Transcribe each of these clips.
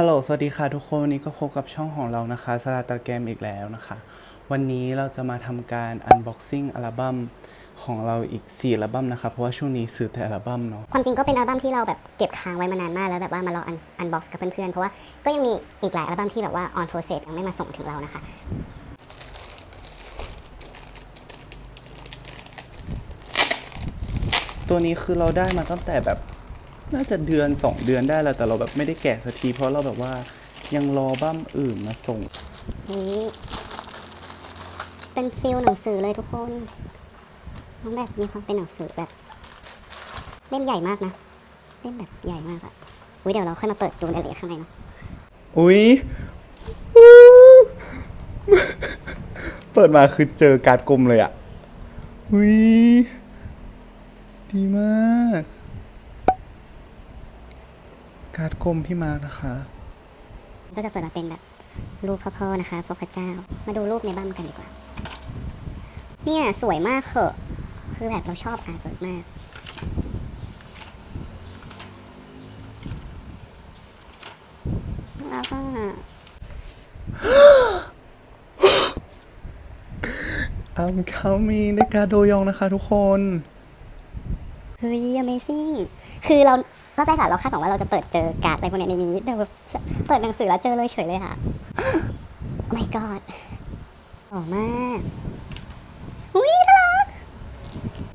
ฮัลโหล สวัสดีค่ะทุกคน วันนี้ก็พบกับช่องของเรานะคะสลาตาแกรมอีกแล้วนะคะ วันนี้เราจะมาทำการอันบ็อกซิ่งอัลบั้มของเราอีก 4 อัลบั้มนะคะ เพราะว่าช่วงนี้ซื้อแต่อัลบั้มเนาะ ความจริงก็เป็นอัลบั้มที่เราแบบเก็บค้างไว้มานานมากแล้วแบบว่ามารออันอันบ็อกซ์กับเพื่อนๆ เพราะว่าก็ยังมีอีกหลายอัลบั้มที่แบบว่า on process ยังไม่มาส่งถึงเรานะคะ ตัวนี้คือเราได้มาตั้งแต่แบบ น่าจะเดือน 2 เดือนได้แล้วแต่เราแบบไม่ได้แกะสักทีเพราะเราแบบว่ายังรอบั้มอื่นมาส่ง นี่เป็นฟิลหนังสือเลยทุกคนน้องแบบมีความเป็นหนังสือแบบเล่มใหญ่มากนะเล่มแบบใหญ่มากอะอุ้ยเดี๋ยวเราค่อยมาเปิดดูรายละเอียดข้างในเนาะอุ๊ยเปิดมาคือเจอการ์ดกลมเลยอะอุ๊ยดีมาก การ์ดกลมพี่มาร์คนะคะ ก็จะเปิดมาเป็นแบบรูปพ่อๆนะคะพระพระเจ้า มาดูรูปในบ้านกันดีกว่า เนี่ยสวยมากเหอะคือแบบเราชอบอาร์ตเวิร์กมากแล้วก็ I'm coming ได้การ์ดโดยองนะคะทุกคน เฮ้ย amazing คือเราเข้าใจค่ะเราคาดหวังว่าเราจะเปิดเจอการ์ดอะไรพวกนี้ในนี้แต่แบบเปิดหนังสือแล้วเจอเลยเฉยเลยค่ะ oh my god หล่อมากอุ้ยน่ารัก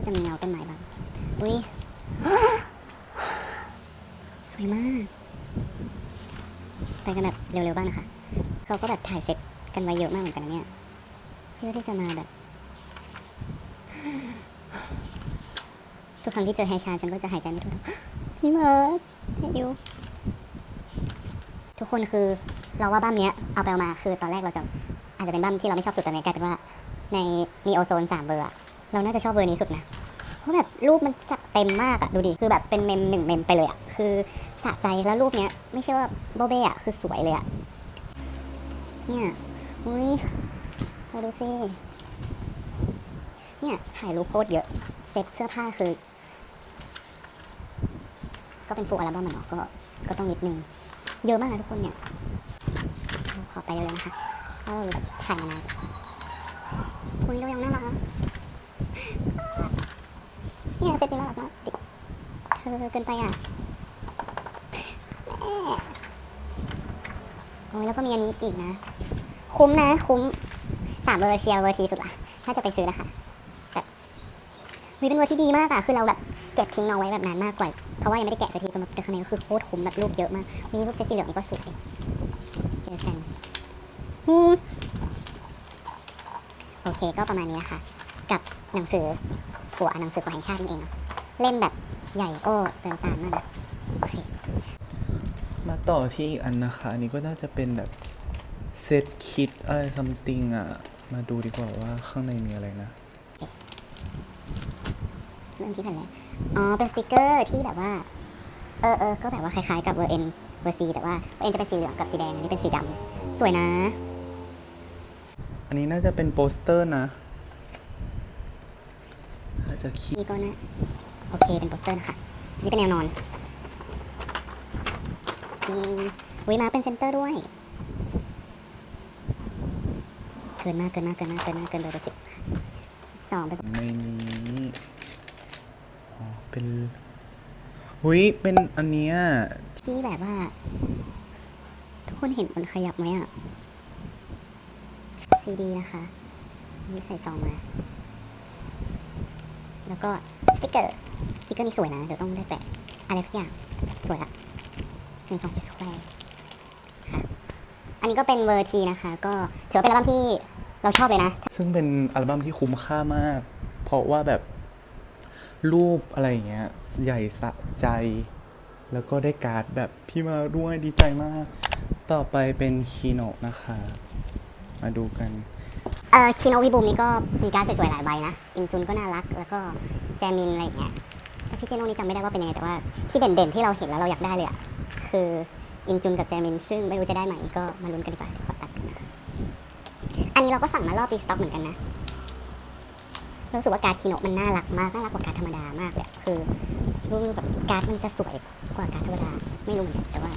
จะมีเงาต้นไม้บ้างอุ้ยสวยมาก ไปกันแบบเร็วๆบ้างนะคะ เขาก็แบบถ่ายเสร็จกันไว้เยอะมากเหมือนกันนะเนี่ย เพื่อที่จะมาแบบ ทุกครั้งที่เจอแฮชาฉันก็จะหายใจไม่ทั่วท้องพี่เมิร์ดยูทุกคนคือเราว่าบ้านเนี้ยเอาไปเอามาคือตอนแรกเราจะอาจจะเป็นบ้านที่เราไม่ชอบสุดแตอนนี้กลายเป็นว่าในมีโอโซนสามเบอร์เราน่าจะชอบเบอร์นี้สุดนะเพราะแบบรูปมันจะเต็มมากอะดูดิคือแบบเป็นเมมหนึ่งเมมไปเลยอะคือสะใจแล้วรูปเนี้ยไม่ใช่ว่าโบเบ้อะคือสวยเลยอะเนี่ยอุ้ยเราดูสิเนี่ยถ่ายรูปโคตรเยอะเซ็ตเสื้อผ้าคือ ก็เป็นฟูลอัลบั้มอะเนาะก็ก็ต้องนิดนึง เยอะมากนะทุกคนเนี่ย ขอไปเลยนะคะเพราเราถ่ายมานานคุยเรายังน่ารักเนี่ยเซตนี้น่ารักมากดิเธอเกินไปอะแม่โอ้ยแล้วก็มีอันนี้อีกนะ คุ้มนะ คุ้มสามเวอร์เชียร์เวอร์ทีสุดละถ้าจะไปซื้อนะคะแบบวิเป็นเวอร์ที่ดีมากอะคือเราแบบเก็บทิ้งน้องไว้แบบนานมากกว่า เพราะว่ายังไม่ได้แกะสักทีแต่มาแต่ข้างในก็คือโคตรคุ้มแบบรูปเยอะมากมีรูปเซตสีเหลืองนี่ก็สวยเจอกันฮู้โอเคก็ประมาณนี้นะคะ กับหนังสือผัวหนังสือของแห่งชาตินั่นเอง เล่มแบบใหญ่โอ้เติมตามมากนะโอเคมาต่อที่อีกอันนะคะ อันนี้ก็น่าจะเป็นแบบเซตคิดอะไรซัมติงอะ มาดูดีกว่าว่าข้างในมีอะไรนะเริ่มที่แผ่นแรก อ๋อ เป็นสติกเกอร์ที่แบบว่า เออเออก็แบบว่าคล้ายๆกับเวอร์เอ็นเวอร์ซีแต่ว่าเวอร์เอ็นจะเป็นสีเหลืองกับสีแดง อันนี้เป็นสีดำสวยนะ อันนี้น่าจะเป็นโปสเตอร์นะน่าจะคิดนี่ก็นะ โอเค เป็นโปสเตอร์นะคะนี่เป็นแนวนอนจริงวิมาเป็นเซนเตอร์ด้วย เกินมากเกินมากเกินมากเกินมากเกินเบอร์สิบสองเป็นในนี้อ๋อ เป็นหุยเป็นอันเนี้ยที่แบบว่า ทุกคนเห็นมันขยับไหมอะซีดีนะคะ นี่ใส่ซองมา แล้วก็สติกเกอร์สติกเกอร์นี่สวยนะ เดี๋ยวต้องได้แปะอะไรสักอย่าง สวยละหนึ่งสองเจ็ดสแควร์ค่ะ อันนี้ก็เป็นเวอร์ทีนะคะ ก็ถือว่าเป็นอัลบั้มที่เราชอบเลยนะ ซึ่งเป็นอัลบั้มที่คุ้มค่ามาก เพราะว่าแบบ รูปอะไรอย่างเงี้ยใหญ่สะใจ แล้วก็ได้การ์ดแบบพี่มาด้วยดีใจมาก ต่อไปเป็นคีโนะนะคะ มาดูกัน เออคิโนวิบูมนี่ก็มีการ์ดสวยๆหลายใบนะอินจุนก็น่ารัก แล้วก็แจมินอะไรอย่างเงี้ยแต่พี่เจโน่นี่จำไม่ได้ว่าเป็นยังไงแต่ว่าที่เด่นๆที่เราเห็นแล้วเราอยากได้เลยอะคืออินจุนกับแจมิน ซึ่งไม่รู้จะได้ไหมก็มาลุ้นกันดีกว่าขอตัดกันนะคะอันนี้เราก็สั่งมารอบรีสต็อกเหมือนกันนะ รู้สึกว่าการ์ดคีโนมันน่ารักมากน่ารักกว่าการ์ดธรรมดามากเลยคือรู้แบบการ์ดมันจะสวยกว่าการ์ดธรรมดาไม่รู้เหมือนกันแต่ว่า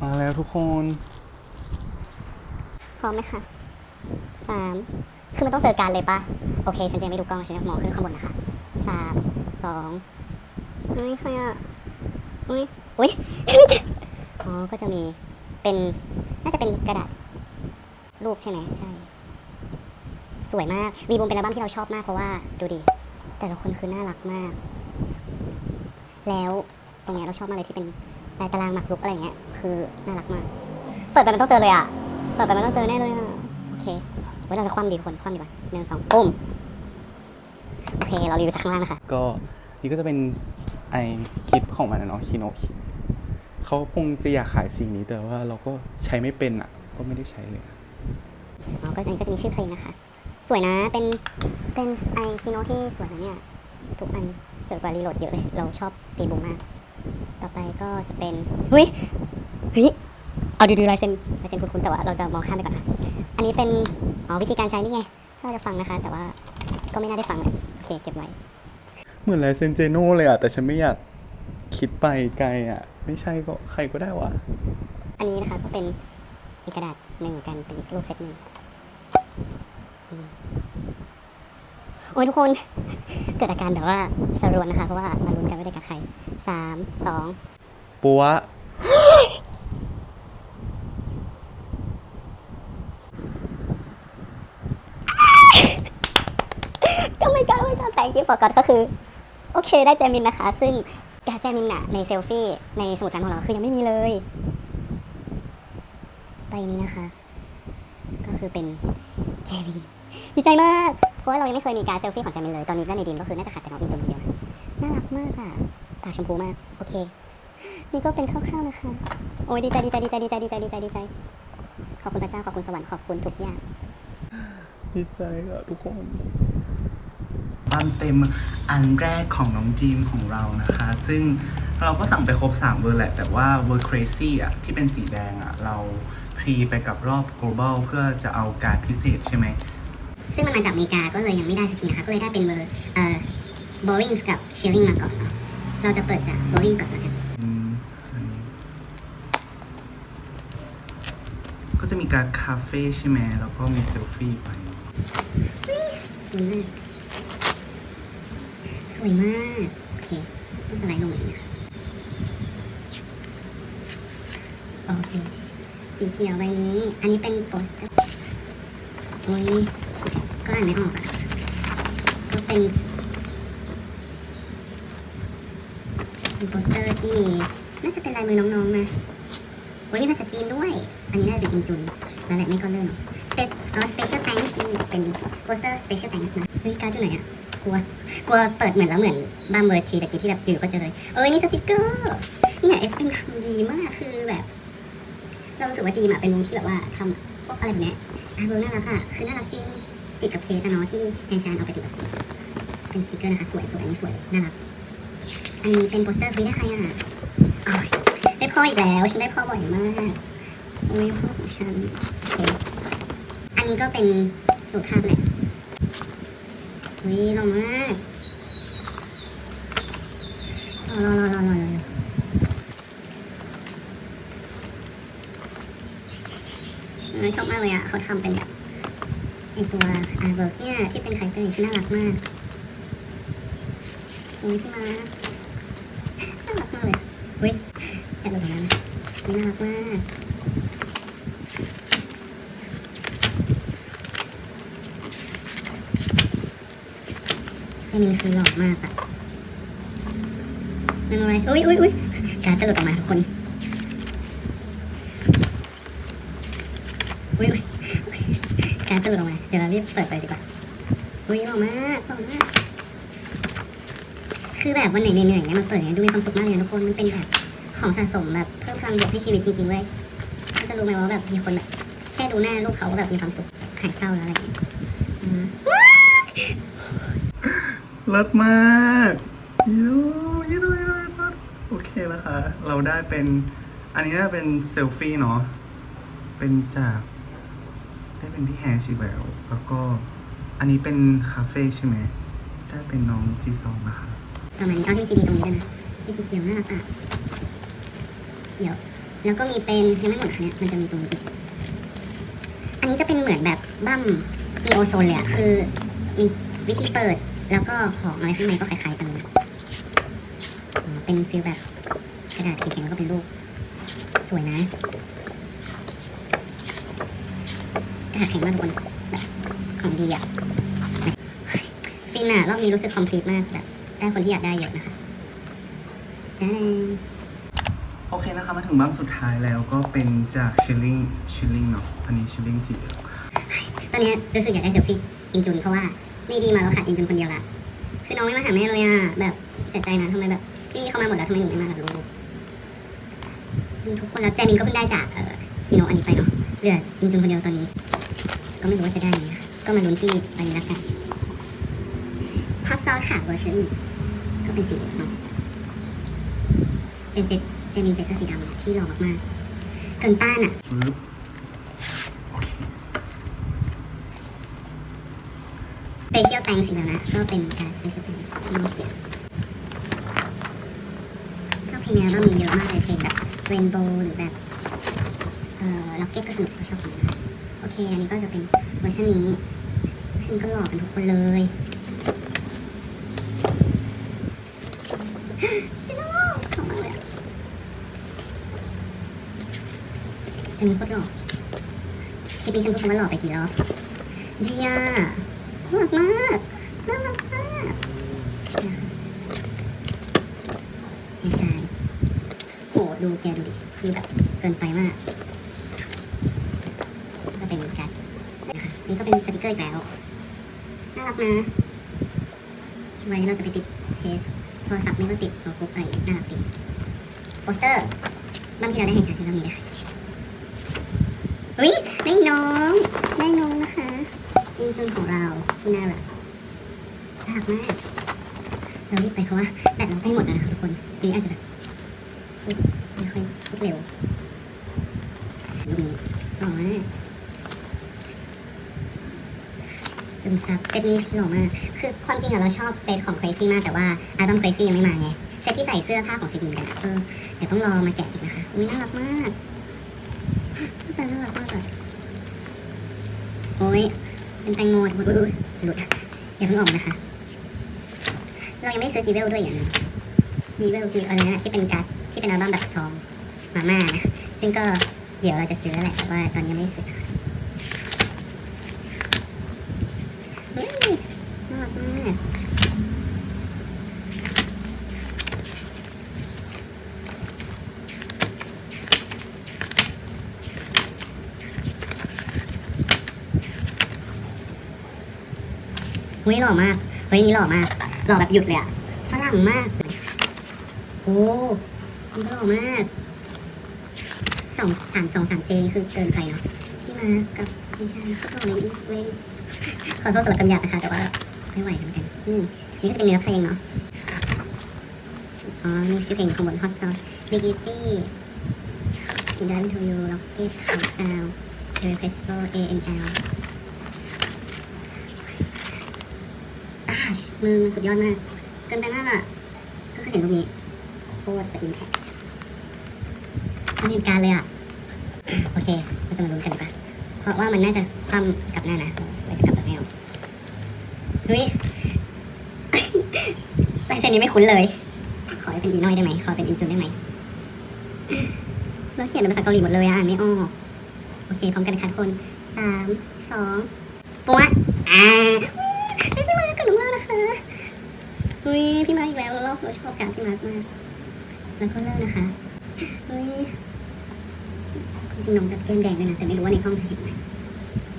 มาแล้วทุกคนพร้อมไหมคะสามคือมันต้องเจอการเลยปะโอเค ฉันจะไม่ดูกล้องฉันจะมองขึ้นข้างบนนะคะสามสองอุ้ยใครอะอุ้ยอุ้ยอ๋อก็จะมีเป็น น่าจะเป็นกระดาษรูปใช่ไหมใช่ สวยมากวีบูมเป็นอัลบั้มที่เราชอบมากเพราะว่าดูดิแต่ละคนคือน่ารักมาก แล้วตรงเนี้ยเราชอบมากเลยที่เป็นลายตารางหมากรุกอะไรเงี้ยคือน่ารักมาก เปิดไปมันต้องเจอเลยอะ เปิดไปมันต้องเจอแน่เลยอะโอเคไว้เราจะคว่ำดีคนคว่ำดีกว่าหนึ่งสองปุ้มโอเค เรารีวิวจากข้างล่างนะคะก็นี่ก็จะเป็นไอคลิปของมันนะเนาะคีโนคิ เขาคงจะอยากขายสิ่งนี้แต่ว่าเราก็ใช้ไม่เป็นอะ ก็ไม่ได้ใช้เลยอ๋อก็อันนี้ก็จะมีชื่อเพลงนะคะ สวยนะ เป็น เป็นไอคีโนที่สวยนะเนี่ย ทุกอันสวยกว่ารีโหลดเยอะเลย เราชอบตีบูมมาก ต่อไปก็จะเป็นเฮ้ยเฮ้ย เอาดีๆลายเซ็นลายเซ็นคุ้นๆแต่ว่าเราจะมองข้ามไปก่อนค่ะอันนี้เป็น อ๋อวิธีการใช้นี่ไงถ้าเราจะฟังนะคะ แต่ว่าก็ไม่น่าได้ฟังเลยโอเคเก็บไว้ เหมือนลายเซนเจโน่เลยอะ แต่ฉันไม่อยากคิดไปไกลอะ ไม่ใช่ก็ใครก็ได้วะอันนี้นะคะก็เป็นอีกกระดาษหนึ่งเหมือนกันเป็นอีกรูปเซตหนึ่งอืมโอ้ยทุกคน เกิดอาการแบบว่าสรวนนะคะ เพราะว่ามาลุ้นกันว่าได้กับใครสามสองปัวก็ไม่กล้าไม่กล้าแต่กิ๊บฟอร์กอก็คือ โอเคได้แจมินนะคะ ซึ่ง กาแจมินอะในเซลฟี่ในสมุดจำของเราคือยังไม่มีเลยใบนี้นะคะ ก็คือเป็นแจมินดีใจมาก เพราะว่าเรายังไม่เคยมีการเซลฟี่ของแจมินเลย ตอนนี้ก็ในดีมก็คือน่าจะขาดแต่น้องอินตัวเดียวน่ารักมากอะตาชมพูมาก โอเค นี่ก็เป็นคร่าวๆนะคะ โอ้ยดีใจดีใจดีใจดีใจดีใจดีใจดีใจ ขอบคุณพระเจ้าขอบคุณสวรรค์ขอบคุณทุกอย่างดีใจอะทุกคน อันเต็มอันแรกของน้องจีมของเรานะคะ ซึ่งเราก็สั่งไปครบ 3 เวอร์แหละ แต่ว่าเวอร์ crazy อะที่เป็นสีแดงอะ เราพรีไปกับรอบ global เพื่อจะเอาการดพิเศษใช่ไหม ซึ่งมันมาจากอเมริกาก็เลยยังไม่ได้สักทีนะคะ ก็เลยได้เป็นเบอร์เอ่อ Borings กับ Shilling มาก่อนเนาะเราจะเปิดจาก Boring ก่อนแล้วกันอืมอันนี้ก็จะมีการคาเฟ่ใช่ไหมแล้วก็มีเซลฟี่ไปสวยมากส วยมาก โอเคต้องสไลด์ลงอย่างนี้นะคะโอเค สีเขียวใบนี้ อันนี้เป็นโปสเตอร์โอ้ยก็อ่านไม่ออกอะก็เป็นโปสเตอร์ที่มีน่าจะเป็นลายมือน้องๆนะโอ้ยมีภาษาจีนด้วย อันนี้น่าจะเป็นอินจุนแล้วแหละไม่ก็เริ่มเออ special thanks เป็นโปสเตอร์ special thanks นะ เฮ้ยการ์ดอยู่ไหนอะกลัวกลัวเปิดเหมือนแล้วเหมือนบ้ามเวอร์ทีตะกี้ที่แบบอยู่ก็เจอเลยเอ้ยมีสติกเกอร์เนี่ยเอฟเอ็มทำดีมากคือแบบเรารู้สึกว่าดีมอะเป็นวงที่แบบว่าทำพวกอะไรแบบนี้อะเบอร์น่ารักอะคือน่ารักจริงติดกับเค้กอะเนาะที่แทนชานเอาไปติดกับเค้กเป็นสติกเกอร์นะคะสวยสวยอันนี้สวยน่ารักอันนี้เป็นโปสเตอร์คุยได้ใครอะได้พ่ออีกแล้วฉันได้พ่อบ่อยมากโอ้ยพ่อของฉันโอเคอันนี้ก็เป็นสูตรภาพแหละ อุ้ยหล่อมากรอรอรอรอรอรอเออชอบมากเลยอะเขาทำเป็นแบบไอตัวอาร์เวิร์กเนี่ยที่เป็นคาแรคเตอร์ที่น่ารักมากอุ้พี่มาน่ารักมากเลยอุ้ยแอบหลงแล้วนะอุ้ยน่ารักมาก เจมินคือหล่อมากอะเมมไรซ์อุ้ยอุ้ยอุ้ยการจะหลุดออกมาทุกคนอุ้ยอุ้ยการจะหลุดออกมา เดี๋ยวเรารีบเปิดไปดีกว่า อุ้ยหล่อมากหล่อมากคือแบบวันไหนเหนื่อยๆเนี่ยมันเปิดเนี่ยดูมีความสุขมากเลยนะทุกคน มันเป็นแบบของสะสมแบบเพิ่มพลังบวกให้ชีวิตจริงๆเว้ยก็จะรู้ไหมว่าแบบมีคนแบบแค่ดูหน้าลูกเขาก็แบบมีความสุขหายเศร้าแล้วอะไรอย่างเงี้ยอืมเลิศมากยูโรยูโรยูโรยูโอเคนะคะ เราได้เป็น อันนี้น่าเป็นเซลฟี่เนาะ เป็นจาก ได้เป็นพี่แฮชอีกแล้ว แล้วก็ อันนี้เป็นคาเฟ่ใช่ไหม ได้เป็นน้องจีซองนะคะประมาณนี้เอาที่มีซีดีตรงนี้ด้วยนะมีสีเขียวน่ารักอะ เดี๋ยว แล้วก็มีเป็นยังไม่หมดค่ะเนี่ย มันจะมีตรงนี้อีก อันนี้จะเป็นเหมือนแบบบั้มมีโอโซนเลยอะคือมีวิธีเปิด แล้วก็ของอะไรข้างในก็คล้ายๆกันเลยอ๋อเป็นฟิลแบบกระดาษแข็งๆแล้วก็เป็นรูปสวยนะกระดาษแข็งมากทุกคนแบบของดีอะฟินอะรอบนี้รู้สึกคอมพลีทมากแบบได้คนที่อยากได้เยอะนะคะจ้าโอเคนะคะมาถึงบ้างสุดท้ายแล้วก็เป็นจากชิลลิงชิลลิงเนาะอันนี้ชิลลิงสีเหลืองตอนเนี้ยรู้สึกอยากได้เซลฟี่อินจุนเพราะว่า นี่ดีมาเราขาดอินจนคนเดียวละคือน้องไม่มาหาแม่เลยอะแบบเสียใจนะทำไมแบบพี่มี่เขามาหมดแล้วทำไมหนูไม่มากับลูกมีทุกคนแล้วแจมินก็เพิ่งได้จากเอ่อคีโนอันนี้ไปเนาะเหลืออินจุนคนเดียวตอนนี้ ก็ไม่รู้ว่าจะได้ไหมก็มาลุ้นที่ตอนนี้ละกันพาสต้าค่ะเวอร์ชันก็เป็นสีเหลืองเนาะเป็นเซตเจมินใส่เสื้อสีดำที่หล่อมากๆเกินต้านอะ ฟึบโอเค Special Thanks อีกแล้นะก็เป็นการ Special Thanks ที่เขียนชอบเพลงในอัลบั้มมีเยอะมากเลยเพลงแบบ Rainbow หรือแบบเอ่อ Rocket ก็สนุกชอบฟังนะโอเค อันนี้ก็จะเป็นเวอร์ชันนี้เวอร์ชันนี้ก็หล่อกันทุกคนเลยเจนโน่ชอบมากเลยอะเจะมีโคตรหล่อคลิปนี้ฉันพูดคำว่าหล่อไปกี่รอบดีอะ น่ารักมากน่ารักมากไม่ใช่โหดูแกดูดิ คือแบบเกินไปมากก็เป็นการนะคะนี่ก็เป็นสติกเกอร์อีกแล้ว น่ารักนะไว้เราจะไปติดเคสโทรศัพท์ไม่ก็ติดโน้ตบุ๊กอะไรน่ารักดีโปสเตอร์บ้านที่เราได้ให้ฉันฉันก็มีเลยค่ะอุ้ยได้น้อง ได้น้องนะคะ อินจุนของเราที่น่ารักน่ารักมากเรารีบไปเพราะว่าแบตเราใกล้หมดแล้วนะคะทุกคนทีนี้อาจจะแบบไม่ค่อยพูดเร็วรูปนี้หล่อมากซึมซับเซตนี้หล่อมากคือความจริงอะเราชอบเซตของ Crazy มากแต่ว่าอัลบั้ม Crazy ยังไม่มาไงเซตที่ใส่เสื้อผ้าของซีดีกันเออเดี๋ยวต้องรอมาแกะอีกนะคะอุ้ยน่ารักมากแต่น่ารักมากอะโอ้ย เป็นแตงโมทุกคนจะหลุดอย่าเพิ่งออกนะคะ เรายังไม่ซื้อจีเวลด้วยอย่างนึงจีเวลจีอะไรนะที่เป็นการ์ดที่เป็นอัลบั้มแบบซองมาม่านะซึ่งก็เดี๋ยวเราจะซื้อแหละแต่ว่าตอนนี้ไม่ได้ซื้อนะคะเฮ้ยน่ารักมาก เฮ้ยหล่อมาก เฮ้ยนี่หล่อมาก หล่อแบบหยุดเลยอะฝรั่งมาก โอ้มันก็หล่อมาก สองสามสองสามเจคือเกินไปเนาะ ที่มากับไม่ใช่ก็หล่อเลยอีกเว้ยขอโทษสำหรับคำหยาบนะคะแต่ว่าไม่ไหวเหมือนกัน นี่นี่ก็จะเป็นเนื้อเพลงเนาะ อ๋อนี่ชื่อเพลงของบน Hot Sauce Dignity In Dive Into You Rocket Countdown Irrepressible ANL อ่า มือมันสุดยอดมาก เกินไปมากอะ ก็คือเห็นตรูปนี้ โคตรจะอินแท็กมันเห็นการเลยอะ โอเคเราจะมาลุ้นกันดีกว่าเพราะว่ามันน่าจะคว่ำกลับหน้านะไว้จะกลับแบบไม่เอาเฮ้ยลายเส้นนี้ไม่คุ้นเลย ขอให้เป็นอีน้อยได้ไหม ขอเป็นอินจุนได้ไหมเราเขียนเป็นภาษาเกาหลีหมดเลยอะไม่ออก โอเคพร้อมกันค่ะทุกคนสามสองปัวอ่าพี่มาร์คกับหมา อุ้ยพี่มาร์คอีกแล้วเราเราชอบการพี่มาร์คมากแล้วก็เลิกนะคะเฮ้ยจริงๆน้องแบบแก้มแดงด้วยนะแต่ไม่รู้ว่าในห้องจะเห็นไหม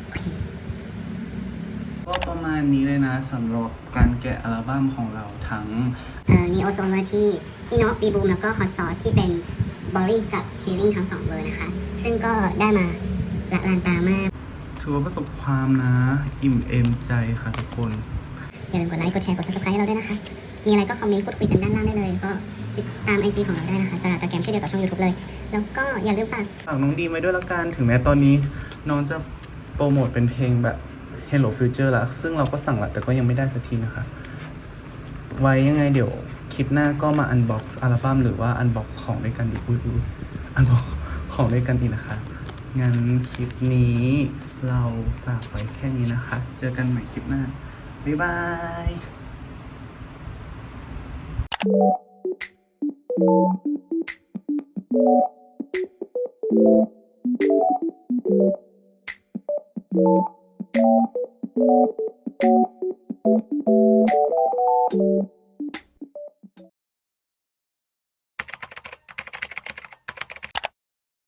โอเคก็ประมาณนี้เลยนะสำหรับการแกะอัลบั้มของเราทั้งเอ่อนีโอโซนเวอร์ที่คีโนบีบูมแล้วก็ฮอตซอสที่เป็นบอริงกับชิลลิ่งทั้งสองเวอร์นะคะ ซึ่งก็ได้มาละลานตามากถือว่าประสบความนะ อิ่มเอมใจค่ะทุกคน อย่าลืมกดไลค์ กดแชร์ กด subscribe ให้เราด้วยนะคะ มีอะไรก็คอมเมนต์พูดคุยกันด้านล่างได้เลย ก็ติดตามไอจีของเราได้นะคะสลัดตะแกรมชื่อเดียวกับช่อง YouTube เลย แล้วก็อย่าลืมฝาก ฝากน้องดีมไว้ด้วยละกัน ถึงแม้ตอนนี้น้องจะโปรโมทเป็นเพลงแบบ Hello Future แล้ว ซึ่งเราก็สั่งละแต่ก็ยังไม่ได้สักทีนะคะ ไว้ยังไงเดี๋ยวคลิปหน้าก็มาอันบ็อกซ์อัลบั้มหรือว่าอันบ็อกของด้วยกันดีอุ้ยอุ้ยอันบ็อกของด้วยกันอีกนะคะ งั้นคลิปนี้เราฝากไว้แค่นี้นะคะ เจอกันใหม่คลิปหน้า Bye bye.